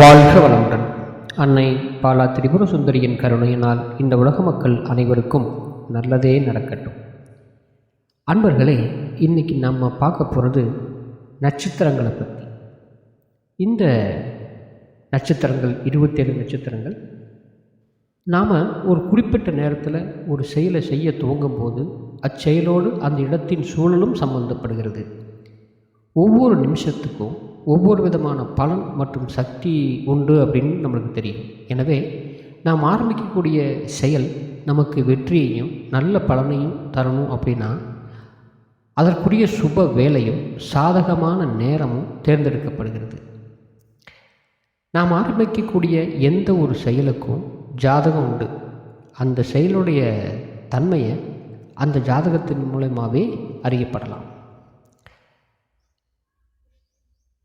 வாழ்க வளமுடன். அன்னை பாலா திரிபுர சுந்தரியின் கருணையினால் இந்த உலக மக்கள் அனைவருக்கும் நல்லதே நடக்கட்டும். அன்பர்களே இன்னைக்கு நம்ம பார்க்க போகிறது நட்சத்திரங்களை பற்றி இந்த நட்சத்திரங்கள் இருபத்தேழு நட்சத்திரங்கள் நாம் ஒரு குறிப்பிட்ட நேரத்தில் ஒரு செயலை செய்ய துவங்கும் போது அச்செயலோடு அந்த இடத்தின் சூழலும் சம்பந்தப்படுகிறது. ஒவ்வொரு நிமிஷத்துக்கும் ஒவ்வொரு விதமான பலன் மற்றும் சக்தி உண்டு அப்படின்னு நம்மளுக்கு தெரியும். எனவே நாம் ஆரம்பிக்கக்கூடிய செயல் நமக்கு வெற்றியையும் நல்ல பலனையும் தரணும் அப்படின்னா அதற்குரிய சுப வேலையும் சாதகமான நேரமும் தேர்ந்தெடுக்கப்படுகிறது. நாம் ஆரம்பிக்கக்கூடிய எந்த ஒரு செயலுக்கும் ஜாதகம் உண்டு. அந்த செயலுடைய தன்மையை அந்த ஜாதகத்தின் மூலயமாவே அறியப்படலாம்.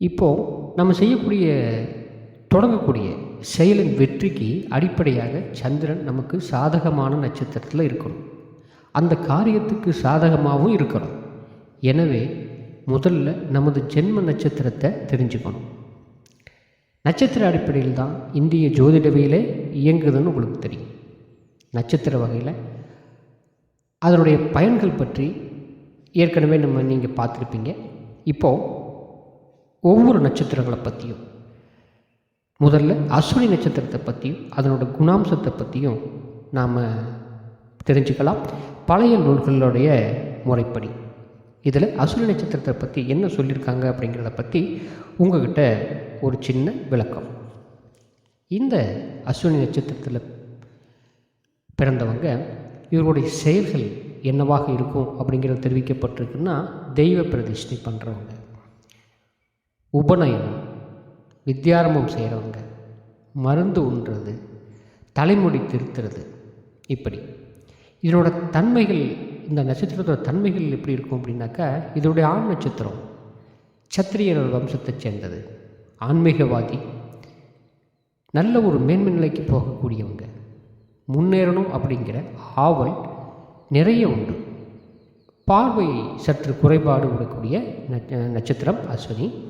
இப்போது நம்ம செய்யக்கூடிய தொடங்கக்கூடிய செயலின் வெற்றிக்கு அடிப்படையாக சந்திரன் நமக்கு சாதகமான நட்சத்திரத்தில் இருக்கணும். அந்த காரியத்துக்கு சாதகமாகவும் இருக்கணும். எனவே முதல்ல நமது ஜென்ம நட்சத்திரத்தை தெரிஞ்சுக்கணும். நட்சத்திர அடிப்படையில் தான் இந்திய ஜோதிடவியலே இயங்குதுன்னு உங்களுக்கு தெரியும். நட்சத்திர வகையில் அதனுடைய பயன்கள் பற்றி ஏற்கனவே நம்ம நீங்கள் பார்த்துருப்பீங்க. இப்போது ஒவ்வொரு நட்சத்திரங்களை பற்றியும் முதல்ல அஸ்வினி நட்சத்திரத்தை பற்றியும் அதனோட குணாம்சத்தை பற்றியும் நாம் தெரிஞ்சுக்கலாம். பழைய நூல்களுடைய முறைப்படி. இதில் அசுர நட்சத்திரத்தை பற்றி என்ன சொல்லியிருக்காங்க அப்படிங்கிறத பற்றி உங்ககிட்ட ஒரு சின்ன விளக்கம். இந்த அஸ்வினி நட்சத்திரத்தில் பிறந்தவங்க இவருடைய செயல்கள் என்னவாக இருக்கும் அப்படிங்கிறது தெரிவிக்கப்பட்டிருக்குன்னா தெய்வ பிரதிஷ்டை பண்ணுறவங்க உபநயனம் வித்தியாரம்பம் செய்கிறவங்க மருந்து உண்றது தலைமுடி திருத்துறது. இப்படி. இதனோட தன்மைகள் இந்த நட்சத்திரத்தோட தன்மைகள் எப்படி இருக்கும் அப்படின்னாக்கா இதனுடைய ஆண் நட்சத்திரம் சத்திரியர் வம்சத்தை சேர்ந்தது. ஆன்மீகவாதி. நல்ல ஒரு மேன்மை நிலைக்கு போகக்கூடியவங்க. முன்னேறணும் அப்படிங்கிற ஆவல் நிறைய உண்டு. பார்வை சற்று குறைபாடு விடக்கூடிய நட்சத்திரம் அஸ்வினி.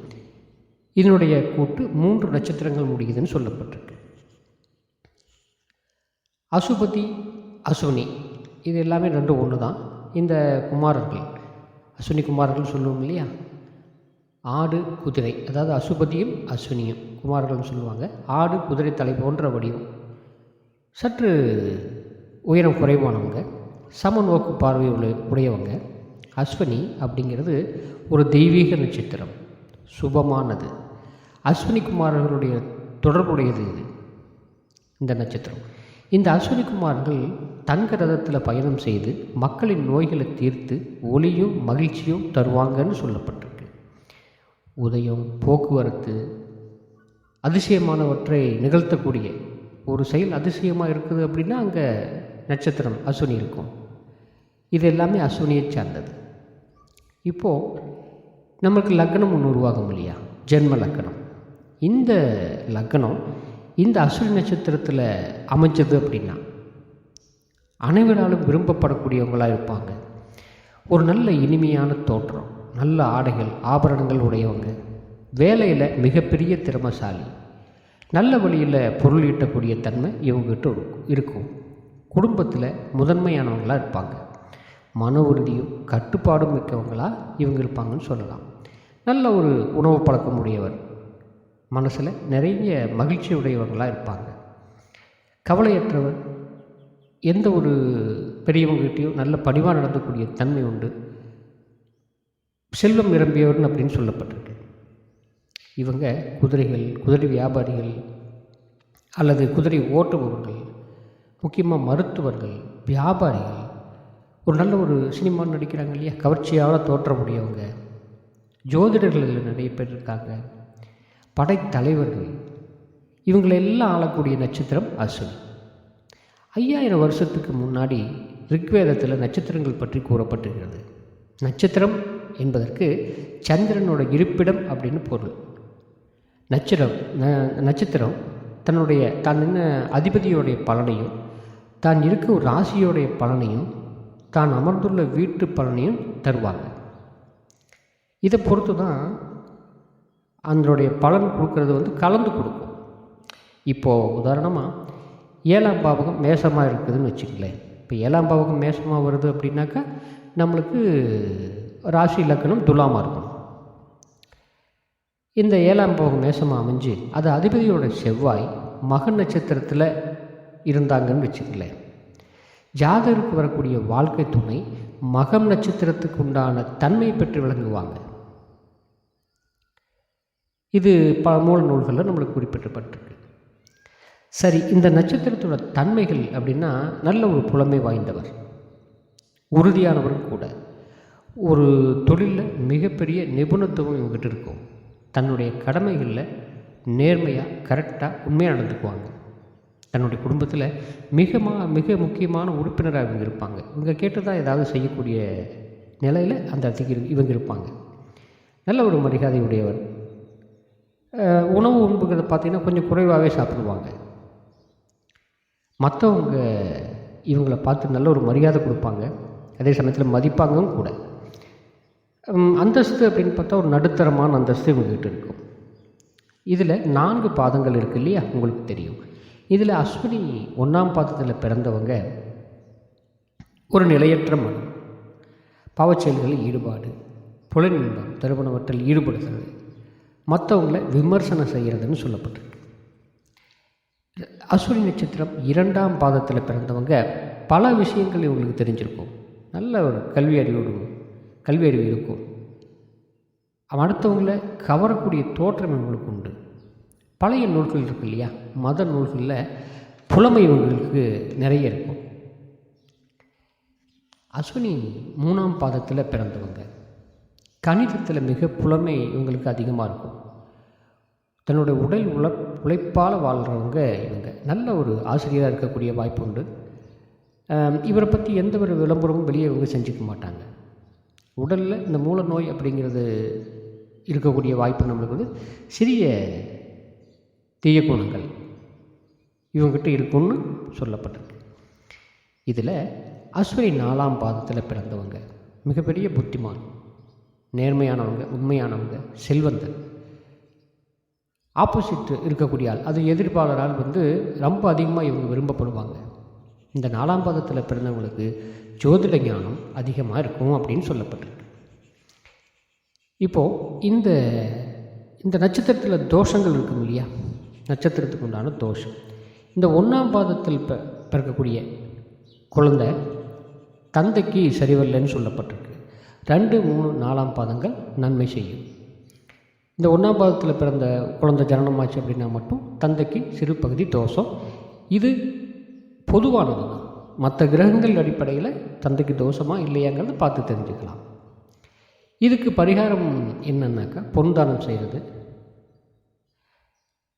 இதனுடைய கூட்டு மூன்று நட்சத்திரங்கள் முடியுதுன்னு சொல்லப்பட்டிருக்கு. அசுபதி அஸ்வினி இது எல்லாமே ரெண்டும் ஒன்று தான் இந்த குமாரர்கள் அஸ்வினி குமாரர்கள் சொல்லுவோம் இல்லையா? ஆடு குதிரை அதாவது அசுபதியும் அஸ்வினியும் குமாரர்கள்னு சொல்லுவாங்க. ஆடு குதிரை தலை போன்ற வடிவம். சற்று உயரம் குறைவானவங்க சமநோக்கு பார்வை உள்ள உடையவங்க. அஸ்வினி அப்படிங்கிறது ஒரு தெய்வீக நட்சத்திரம். சுபமானது. அஸ்வினி குமாரர்களுடைய தொடர்புடையது இது. இந்த நட்சத்திரம். இந்த அஸ்வினி குமார்கள் தங்க ரதத்தில் பயணம் செய்து மக்களின் நோய்களை தீர்த்து ஒளியும் மகிழ்ச்சியும் தருவாங்கன்னு சொல்லப்பட்டிருக்கு. உதயம் போக்குவரத்து அதிசயமானவற்றை நிகழ்த்தக்கூடிய ஒரு செயல் அதிசயமாக இருக்குது அப்படின்னா அங்கே நட்சத்திரம் அஸ்வினி இருக்கும். இது எல்லாமே அஸ்வினியை சார்ந்தது. இப்போது நம்மளுக்கு லக்னம் ஒன்று உருவாகும் இல்லையா? ஜென்ம லக்கணம். இந்த லக்னம் இந்த அசுரி நட்சத்திரத்தில் அமைஞ்சது அப்படின்னா அனைவராலும் விரும்பப்படக்கூடியவங்களாக இருப்பாங்க. ஒரு நல்ல இனிமையான தோற்றம் நல்ல ஆடைகள் ஆபரணங்கள் உடையவங்க வேலையில் மிகப்பெரிய திறமசாலி நல்ல வழியில் பொருள் ஈட்டக்கூடிய தன்மை இவங்ககிட்ட இருக்கும். குடும்பத்தில் முதன்மையானவங்களாக இருப்பாங்க. மன உறுதியும் கட்டுப்பாடும் மிக்கவங்களாக இவங்க இருப்பாங்கன்னு சொல்லலாம். நல்ல ஒரு உணவு பழக்கம் உடையவர் மனசில் நிறைய மகிழ்ச்சி உடையவர்களாக இருப்பாங்க. கவலையற்றவர் எந்த ஒரு பெரியவங்ககிட்டையும் நல்ல பணிவாக நடந்தக்கூடிய தன்மை உண்டு. செல்வம் நிரம்பியவர்னு அப்படின்னு சொல்லப்பட்டிருக்கு. இவங்க குதிரைகள் குதிரை வியாபாரிகள் அல்லது குதிரை ஓட்டுபவர்கள் முக்கியமாக மருத்துவர்கள் வியாபாரிகள். ஒரு நல்ல ஒரு சினிமா நடிக்கிறாங்க இல்லையா? கவர்ச்சியான தோற்றமுடையவங்க. ஜோதிடர்கள் நிறைய பேர் இருக்காங்க. படைத்தலைவர்கள். இவங்களெல்லாம் ஆளக்கூடிய நட்சத்திரம் அசுன் ஐயாயிரம் வருஷத்துக்கு முன்னாடி ரிக்வேதத்தில் நட்சத்திரங்கள் பற்றி கூறப்பட்டிருக்கிறது. நட்சத்திரம் என்பதற்கு சந்திரனோட இருப்பிடம் அப்படின்னு பொருள். நட்சத்திரம் நட்சத்திரம் தன்னுடைய தான் என்ன அதிபதியோடைய பலனையும் தான் இருக்கும் ராசியோடைய பலனையும் தான் அமர்ந்துள்ள வீட்டு பலனையும் தருவாங்க. இதை பொறுத்து தான் அதனுடைய பலன் கொடுக்கறது வந்து கலந்து கொடுக்கும். இப்போது உதாரணமாக ஏழாம் பாவகம் மேசமாக இருக்குதுன்னு வச்சுக்கங்களேன். இப்போ ஏழாம் பாவகம் மேசமாக வருது அப்படின்னாக்கா நம்மளுக்கு ராசி இலக்கணம் துலாமாக இருக்கணும் இந்த ஏழாம் பாவகம் மேசமாக அமைஞ்சு அது அதிபதியோட செவ்வாய் மக நட்சத்திரத்தில் இருந்தாங்கன்னு வச்சுக்கங்களேன். ஜாதகருக்கு வரக்கூடிய வாழ்க்கை துணை மகம் நட்சத்திரத்துக்கு உண்டான தன்மை பெற்று விளங்குவாங்க. இது பல மூல நூல்களில் நம்மளுக்கு குறிப்பிட்டப்பட்டிருக்கு சரி இந்த நட்சத்திரத்தோட தன்மைகள் அப்படின்னா நல்ல ஒரு புலமை வாய்ந்தவர். உறுதியானவரும் கூட. ஒரு தொழிலில் மிகப்பெரிய நிபுணத்துவம் இவங்ககிட்ட இருக்கும். தன்னுடைய கடமைகளில் நேர்மையாக கரெக்டாக உண்மையாக நடந்துக்குவாங்க. தன்னுடைய குடும்பத்தில் மிக மிக முக்கியமான உறுப்பினராக இவங்க இருப்பாங்க. இவங்க கேட்டதாக ஏதாவது செய்யக்கூடிய நிலையில் அந்த இடத்துக்கு இவங்க இருப்பாங்க. நல்ல ஒரு மரியாதை உடையவர் உணவு உண்புகளை பார்த்திங்கன்னா கொஞ்சம் குறைவாகவே சாப்பிடுவாங்க. மற்றவங்க இவங்களை பார்த்து நல்ல ஒரு மரியாதை கொடுப்பாங்க. அதே சமயத்தில் மதிப்பாங்கவும் கூட. அந்தஸ்து அப்படின்னு பார்த்தா ஒரு நடுத்தரமான அந்தஸ்து இவங்ககிட்ட இருக்கும். இதில் நான்கு பாதங்கள் இருக்குது இல்லையா? உங்களுக்கு தெரியும். இதில் அஸ்வினி ஒன்றாம் பாதத்தில் பிறந்தவங்க ஒரு நிலையற்ற மனம். பாவச்செயல்களில் ஈடுபாடு புலனின்பம் திருமணவற்றில் ஈடுபடுத்துறது மற்றவங்களை விமர்சனம் செய்கிறதுன்னு சொல்லப்பட்டிருக்கு. அஸ்வினி நட்சத்திரம் இரண்டாம் பாதத்தில் பிறந்தவங்க பல விஷயங்கள் இவங்களுக்கு தெரிஞ்சிருக்கும். நல்ல ஒரு கல்வி அறிவோடு கல்வி அறிவு இருக்கும். அடுத்தவங்கள கவரக்கூடிய தோற்றம் இவங்களுக்கு உண்டு. பழைய நூல்கள் இருக்கு இல்லையா? மத நூல்களில் புலமை இவங்களுக்கு நிறைய இருக்கும். அஸ்வினி மூணாம் பாதத்தில் பிறந்தவங்க. கணிதத்தில் மிக புலமை இவங்களுக்கு அதிகமாக இருக்கும். தன்னுடைய உடல் உழ உழைப்பால் வாழ்கிறவங்க இவங்க. நல்ல ஒரு ஆசிரியராக இருக்கக்கூடிய வாய்ப்பு உண்டு. இவரை பற்றி எந்த ஒரு விளம்பரமும் வெளியே இவங்க செஞ்சுக்க மாட்டாங்க. உடலில் இந்த மூல நோய் அப்படிங்கிறது இருக்கக்கூடிய வாய்ப்பு நம்மளுக்கு வந்து சிறிய தீய குணங்கள் இவங்ககிட்ட இருக்கும்னு சொல்லப்பட்டிருக்கு. இதில் அஸ்வினி நாலாம் பாதத்தில் பிறந்தவங்க மிகப்பெரிய புத்திமான். நேர்மையானவங்க உண்மையானவங்க செல்வந்தர். ஆப்போசிட் இருக்கக்கூடிய ஆள் அது எதிர்ப்பாளரால் வந்து ரொம்ப அதிகமாக இவங்க விரும்பப்படுவாங்க. இந்த நாலாம் பாதத்தில் பிறந்தவங்களுக்கு ஜோதிட ஞானம் அதிகமாக இருக்கும் அப்படின்னு சொல்லப்பட்டிருக்கு. இப்போது இந்த இந்த நட்சத்திரத்தில் தோஷங்கள் இருக்கும் இல்லையா? நட்சத்திரத்துக்கு உண்டான தோஷம். இந்த ஒன்றாம் பாதத்தில் பிறக்கக்கூடிய குழந்தை தந்தைக்கு சரிவல்லைன்னு சொல்லப்பட்டிருக்கு. ரெண்டு மூணு நாலாம் பாதங்கள் நன்மை செய்யும். இந்த ஒன்றாம் பாதத்தில் பிறந்த குழந்தை ஜனனமாச்சு அப்படின்னா மட்டும் தந்தைக்கு சிறு பகுதி தோஷம். இது பொதுவானது தான். மற்ற கிரகங்கள் அடிப்படையில் தந்தைக்கு தோஷமா இல்லையாங்கிறத பார்த்து தெரிஞ்சுக்கலாம். இதுக்கு பரிகாரம் என்னன்னாக்கா பொன்தானம் செய்கிறது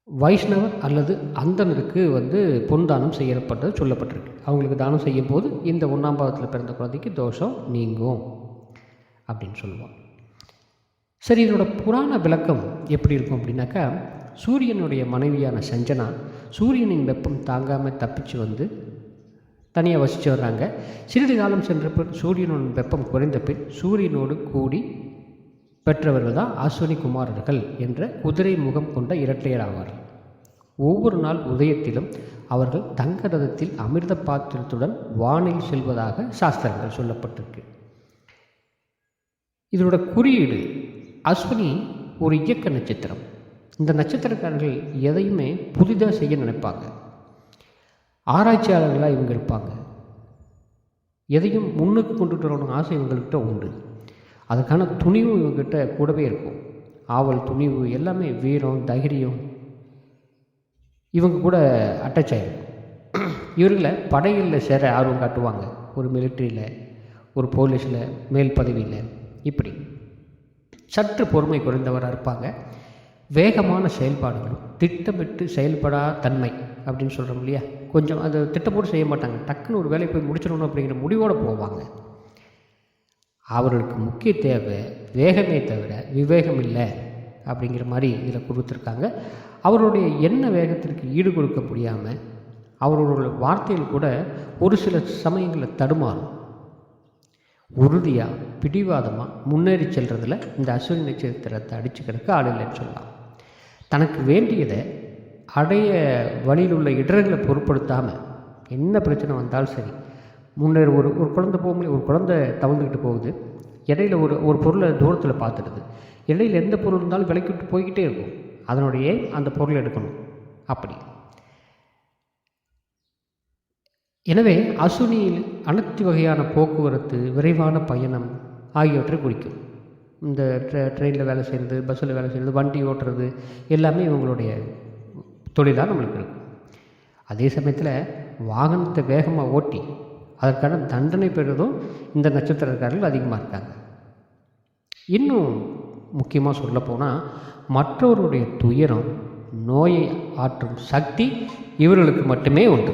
வைஷ்ணவர் அல்லது அந்தனருக்கு வந்து பொன் தானம் செய்யப்பட்டது சொல்லப்பட்டிருக்கு. அவங்களுக்கு தானம் செய்யும் போது இந்த ஒன்றாம் பாதத்தில் பிறந்த குழந்தைக்கு தோஷம் நீங்கும். அப்படின்னு சொல்லுவோம். சரி இதனோட புராண விளக்கம் எப்படி இருக்கும் அப்படின்னாக்கா சூரியனுடைய மனைவியான சஞ்சனா சூரியனின் வெப்பம் தாங்காமல் தப்பிச்சு வந்து தனியாக வசித்து வர்றாங்க. சிறிது காலம் சென்ற பின் சூரியனோட வெப்பம் குறைந்த பின் சூரியனோடு கூடி பெற்றவர்கள் தான் அஸ்வினி குமாரர்கள் என்ற குதிரை முகம் கொண்ட இரட்டையர் ஆவார்கள் ஒவ்வொரு நாள் உதயத்திலும் அவர்கள் தங்க ரதத்தில் அமிர்த பாத்திரத்துடன் வானில் செல்வதாக சாஸ்திரங்கள் சொல்லப்பட்டிருக்கு. இதனோட குறியீடு அஸ்வினி ஒரு இயக்க நட்சத்திரம். இந்த நட்சத்திரக்காரர்கள் எதையுமே புதிதாக செய்ய நினைப்பாங்க. ஆராய்ச்சியாளர்களாக இவங்க இருப்பாங்க. எதையும் முன்னுக்கு கொண்டுட்டு வரணும் ஆசை இவங்கள்கிட்ட உண்டு. அதுக்கான துணிவும் இவங்ககிட்ட கூடவே இருக்கும். ஆவல் துணிவு எல்லாமே வீரம் தைரியம் இவங்க கூட அட்டாச் ஆகிருக்கும் இவர்களை படைகளில் சேர ஆர்வம் காட்டுவாங்க. ஒரு மிலிட்ரியில் ஒரு போலீஸில் மேல் பதவியில் இப்படி. சற்று பொறுமை குறைந்தவராக இருப்பாங்க. வேகமான செயல்பாடுகளும் திட்டமிட்டு செயல்படா தன்மை அப்படின்னு சொல்கிறோம் இல்லையா? கொஞ்சம் அதை திட்டப்போட்டு செய்ய மாட்டாங்க. டக்குன்னு ஒரு வேலையை போய் முடிச்சிடணும் அப்படிங்கிற முடிவோடு போவாங்க. அவர்களுக்கு முக்கிய தேவை வேகமே தவிர விவேகம் இல்லை அப்படிங்கிற மாதிரி இதில் கொடுத்துருக்காங்க. அவருடைய என்ன வேகத்திற்கு ஈடு கொடுக்க முடியாமல் அவரோட வார்த்தைகள் கூட ஒரு சில சமயங்களில் தடுமாறும். உறுதியாக பிடிவாதமாக முன்னேறி செல்றதுல இந்த அஸ்வினி நட்சத்திரத்தை அடிச்சு கிடக்க ஆள் இல்லைன்னு சொல்லலாம். தனக்கு வேண்டியதை அடைய வழியில் உள்ள இடர்களை பொருட்படுத்தாமல் என்ன பிரச்சனை வந்தாலும் சரி முன்னேற ஒரு ஒரு குழந்தை போக முடியும் ஒரு குழந்தை தவழ்ந்துக்கிட்டு போகுது. இடையில ஒரு ஒரு பொருளை தூரத்தில் பார்த்துடுது. இடையில எந்த பொருள் இருந்தாலும் விலைக்கு விட்டு போய்கிட்டே இருக்கும். அதனுடைய அந்த பொருளை எடுக்கணும். அப்படி. எனவே அசுனியில் அனைத்து வகையான போக்குவரத்து விரைவான பயணம் ஆகியவற்றை குறிக்கும். இந்த ட்ரெ ட்ரெயினில் வேலை செய்கிறது பஸ்ஸில் வேலை செய்கிறது வண்டி ஓட்டுறது எல்லாமே இவங்களுடைய தொழிலாக நம்மளுக்கு இருக்கும். அதே சமயத்தில் வாகனத்தை வேகமாக ஓட்டி அதற்கான தண்டனை பெறுவதும் இந்த நட்சத்திரக்காரர்கள் அதிகமாக இருக்காங்க. இன்னும் முக்கியமாக சொல்லப்போனால் மற்றவருடைய துயரம் நோயை ஆற்றும் சக்தி இவர்களுக்கு மட்டுமே உண்டு.